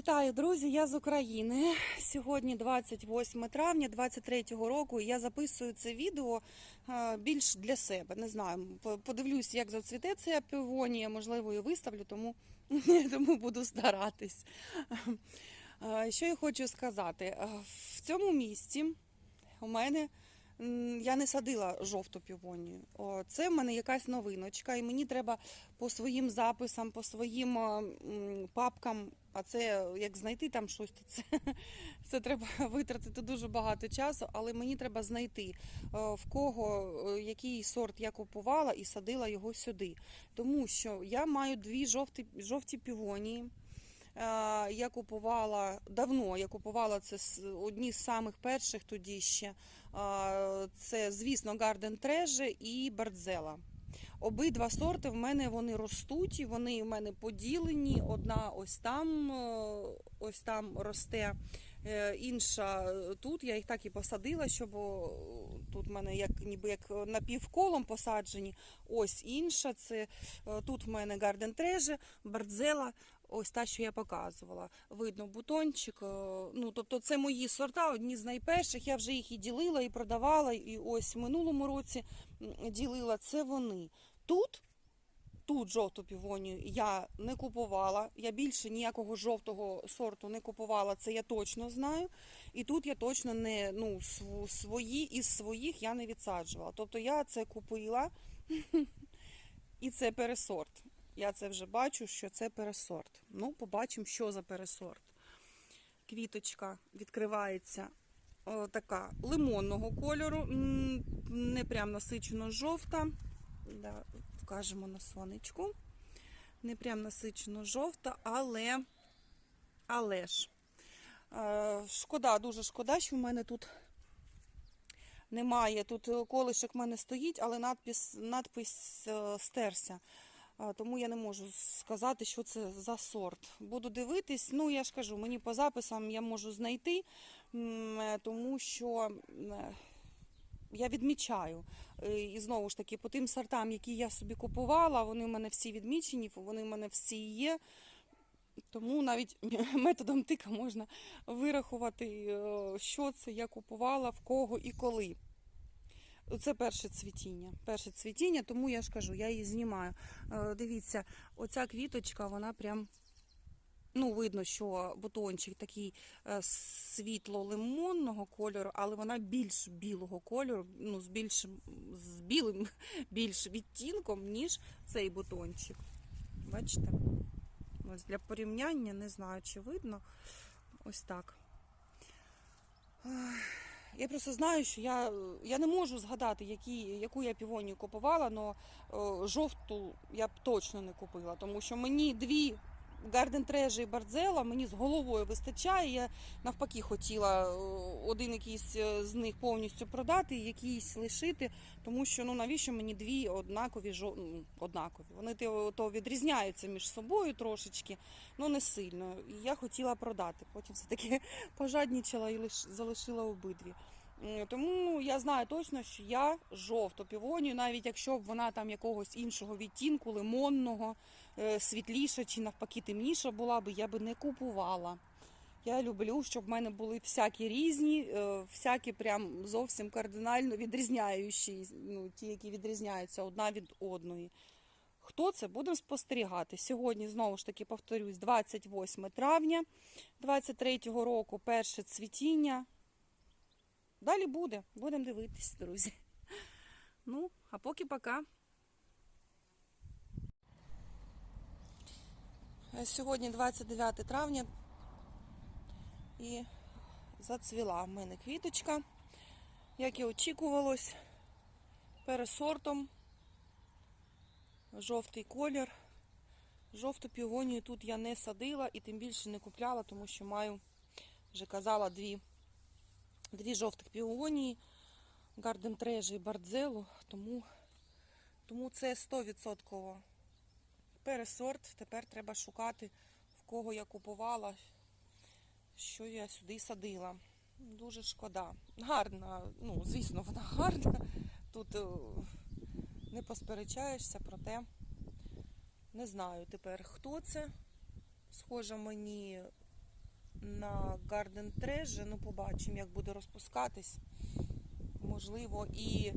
Вітаю, друзі! Я з України. Сьогодні 28 травня 23-го року. і Я записую це відео е, більш для себе. Не знаю, подивлюсь, як зацвіте ця півонія, можливо, і виставлю, тому, тому буду старатись. Е, Що я хочу сказати? Е, В цьому місці у мене я не садила жовту півонію. Це в мене якась новиночка, і мені треба по своїм записам, по своїм папкам. А це як знайти там щось, то це, це треба витратити дуже багато часу, але мені треба знайти е, в кого е, який сорт я купувала і садила його сюди. Тому що я маю дві жовті, жовті півонії. Е, Я купувала давно. Я купувала це одні з самих перших тоді ще. Е, Це, звісно, Garden Treasure і Бардзела. Обидва сорти в мене вони ростуть, і вони в мене поділені. Одна ось там, е, ось там росте, інша тут. Я їх так і посадила, щоб тут в мене як ніби як напівколом посаджені. Ось інша. Це тут в мене Garden Treasure, Бардзела. Ось та, що я показувала. Видно бутончик. е, Ну, тобто це мої сорта, одні з найперших. Я вже їх і ділила, і продавала. І ось в минулому році ділила. Це вони. Тут, тут жовту півонію я не купувала. Я більше ніякого жовтого сорту не купувала, це я точно знаю. І тут я точно не ну, свої із своїх я не відсаджувала. Тобто я це купила, і це пересорт. Я це вже бачу, що це пересорт. Ну, побачимо, що за пересорт. Квіточка відкривається о, така лимонного кольору, не прям насичено жовта. Да, покажемо на сонечку. Не прям насичено жовта, але, але ж. Е, шкода, дуже шкода, що в мене тут немає. Тут колишок в мене стоїть, але надпис, надпис е, стерся. Тому я не можу сказати, що це за сорт. Буду дивитись, ну я ж кажу, мені по записам я можу знайти, е, тому що е, я відмічаю. Е, І знову ж таки, по тим сортам, які я собі купувала, вони в мене всі відмічені, вони в мене всі є. Тому навіть методом тика можна вирахувати, що це я купувала, в кого і коли. Це перше цвітіння. Перше цвітіння, тому я ж кажу, я її знімаю. Е, Дивіться, оця квіточка, вона прям. Ну, видно, що бутончик такий е, світло-лимонного кольору, але вона більш білого кольору, ну, з більшим з білим більш відтінком, ніж цей бутончик. Бачите? Ось для порівняння, не знаю, чи видно. Ось так. Я просто знаю, що я, я не можу згадати, які, яку я півонію купувала, але жовту я б точно не купила, тому що мені дві Garden Treasure і Бардзела мені з головою вистачає. Я навпаки хотіла е, один якийсь е, з них повністю продати, якийсь лишити, тому що ну навіщо мені дві однакові жо... ну, однакові. Вони то відрізняються між собою трошечки, ну не сильно. І я хотіла продати. Потім все таки пожаднічала і лиш... залишила обидві. Тому я знаю точно, що я жовту півонію, навіть якщо б вона там якогось іншого відтінку, лимонного, е, світліша чи навпаки темніша була би, я би не купувала. Я люблю, щоб в мене були всякі різні, е, всякі прям зовсім кардинально відрізняючі, ну, ті, які відрізняються одна від одної. Хто це? Будемо спостерігати. Сьогодні, знову ж таки, повторюсь, 28 травня 23-го року, перше цвітіння. Далі буде. Будемо дивитись, друзі. Ну, а поки пока. Сьогодні 29 травня і зацвіла в мене квіточка, як і очікувалось, пересортом. Жовтий колір. Жовту півонію тут я не садила і тим більше не купляла, тому що маю, вже казала, дві, дві жовтих півонії, Garden Treasure і Бардзелу, тому, тому це 100% пересорт. Тепер треба шукати, в кого я купувала, що я сюди садила. Дуже шкода. Гарна, ну, звісно, вона гарна. Тут е, не посперечаєшся, проте не знаю тепер, хто це. Схоже, мені на Garden Treasure. Ну, побачимо, як буде розпускатись. Можливо, і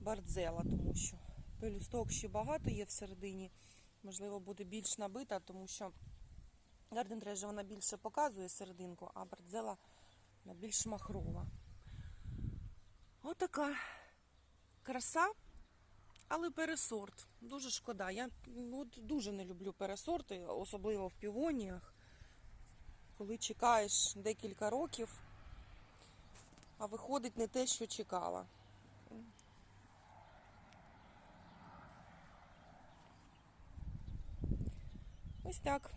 бардзела, тому що пелюсток ще багато є всередині. Можливо, буде більш набита, тому що Garden Treasure вона більше показує серединку, а бардзела більш махрова. Отака краса, але пересорт. Дуже шкода. Я от дуже не люблю пересорти, особливо в півоніях, коли чекаєш декілька років, а виходить не те, що чекала. Ось так.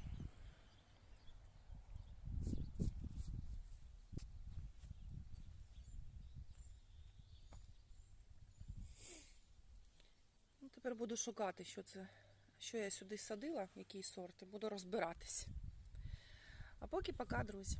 Ну, тепер буду шукати, що це, що я сюди садила, який сорт, і буду розбиратись. А поки пока, друзі.